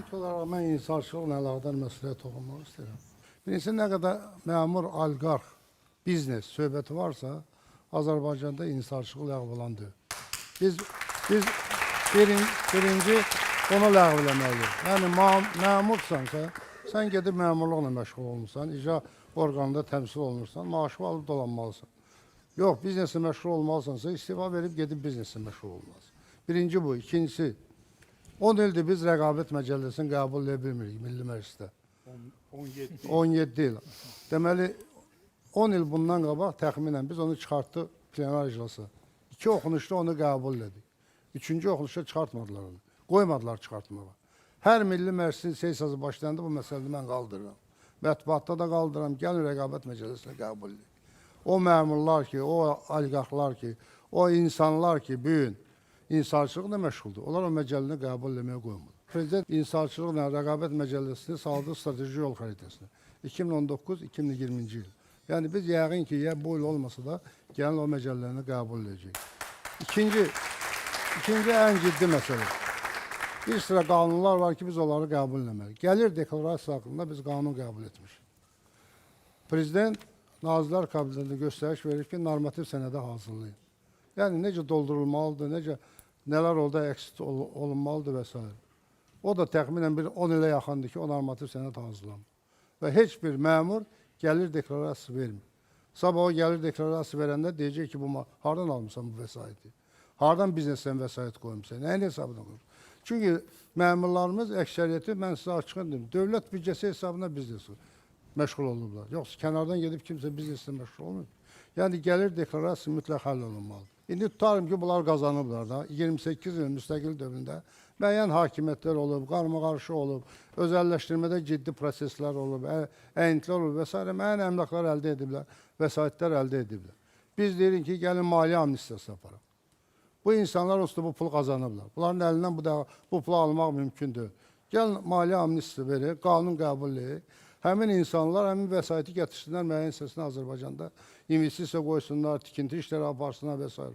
İlk olaraq mən insaçılıqla əlaqədar məsələyə toxunmaq istəyirəm. Birincisi, nə qədər məmur, oliqarx, biznes söhbəti varsa, Azərbaycanda insaçılıq ləğv olundu. Biz, biz birin, birinci onu ləğv eləməliyik. Yəni, məmursansa, sən gedib məmurluqla məşğul olmuşsan, icra orqanında təmsil olunursan, maaşı alıb dolanmalısan. Yox, bizneslə məşğul olmalısansa, istifa verib gedib bizneslə məşğul olmalısan. Birinci bu. İkincisi, 10 ildir biz rəqabət məcəlləsini qəbul edə bilmirik Milli Məclisdə. 17. 17 il. Deməli 10 il bundan qabaq təxminən biz onu çıxartdıq plenar iclasa. İki oxunuşda onu qəbul etdik. Üçüncü oxunuşda çıxartmadılar onu. Qoymadılar çıxartmağa. Hər Milli Məclisin sessiyası başlandı bu məsələni mən qaldırıram. Mətbuatda da qaldırıram. Gəlin rəqabət məcəlləsinə qəbul edin. O məmurlar ki, o oliqarxlar ki, o insanlar ki, bu gün insaçılıqla məşğuldur. Onlar o məcəlləni qəbul etməyə qoymur. Prezident insaçılıqla rəqabət məcəlləsini saldı strateji yol xəritəsinə. 2019-2020-ci il. Yəni biz yəqin ki, ya bu il olmasa da gəlin o məcəlləni qəbul edəcəyik. İkinci, ikinci ən ciddi məsələ. Bir sıra qanunlar var ki, biz onları qəbul etməliyik. Gəlir deklarasiya haqqında biz qanun qəbul etmişik. Prezident Nazirlər Kabinetində göstəriş verir ki, normativ sənədə hazırlayın. Yəni necə doldurulmalıdır, necə nələr orada eksit ol, olunmalıdır s. O da təxminən bir 10 ilə yaxındır ki, o normativ sənəd hazırlanır. Və heç bir məmur gəlir deklarasiyası vermir. Sabah o gəlir deklarasiyası verəndə deyəcək ki, bu hardan almısan bu vəsaiti? Hardan biznesdən vəsait qoymusan? Nəyin hesabına qoymusan? Çünki məmurlarımız əksəriyyəti mən sizə açıq deyim, dövlət büdcəsi hesabına biznes məşğul olublar. Yoxsa kənardan gedib kimsə bizneslə məşğul olmur. Yəni gəlir deklarasiyası mütləq həll olunmalıdır. İndi tutarım ki, bunlar qazanıblar da. 28 il müstəqil dövründə müəyyən hakimiyyətlər olub, qarma-qarşı olub, özəlləşdirmədə ciddi proseslər olub, ə- əyintlər olub və s. müəyyən əmlaklar əldə ediblər, vəsaitlər əldə ediblər. Biz deyirik ki, gəlin maliyyə amnistiyası aparaq. Bu insanlar onsuz bu pulu qazanıblar. Bunların əlindən bu da bu pulu almaq mümkündür. Gəlin maliyyə amnistiya verir, qanun qəbul edir. Həmin insanlar həmin vəsaiti gətirsinlər müəyyən hissəsini Azərbaycanda investisiya qoysunlar, tikinti işləri aparsınlar və s.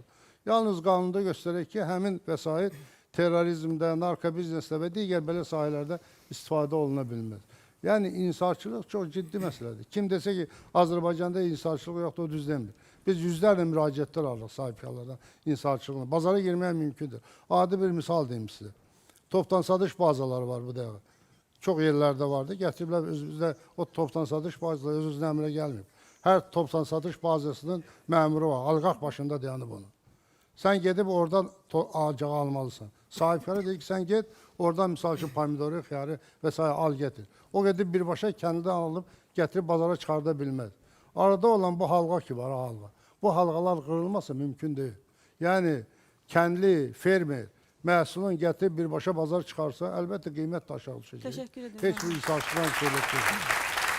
Yalnız qanunda göstərək ki, həmin vəsait terrorizmdə, narkobiznesdə və digər belə sahələrdə istifadə oluna bilməz. Yəni insaçılıq çox ciddi məsələdir. Kim desə ki, Azərbaycanda insaçılıq yoxdur, o düz demir. Biz yüzlərlə müraciətlər alırıq sahibkarlardan insaçılığına. Bazara girmək mümkündür. Adi bir misal deyim sizə. Topdan satış bazaları var bu dəqiqə. Çox yerlərdə vardı. Gətiriblər özümüzdə o topdan satış bazaları öz-özünə əmrə gəlməyib. Hər topdan satış bazasının məmuru var. Alqaq başında dayanıb onu. Sən gedib oradan ağacağı almalısan. Sahibkara deyir ki, sən get, oradan misal üçün pomidoru, və s. al gətir. O gedib birbaşa kəndə alıb gətirib bazara çıxarda bilməz. Arada olan bu halqa ki var, halqa. Bu halqalar qırılmasa mümkün deyil. Yəni kəndli, fermer məhsulun gətirib birbaşa bazar çıxarsa, əlbəttə qiymət də aşağı düşəcək. Təşəkkür edirəm. Heç bir insansızdan söhbət yox.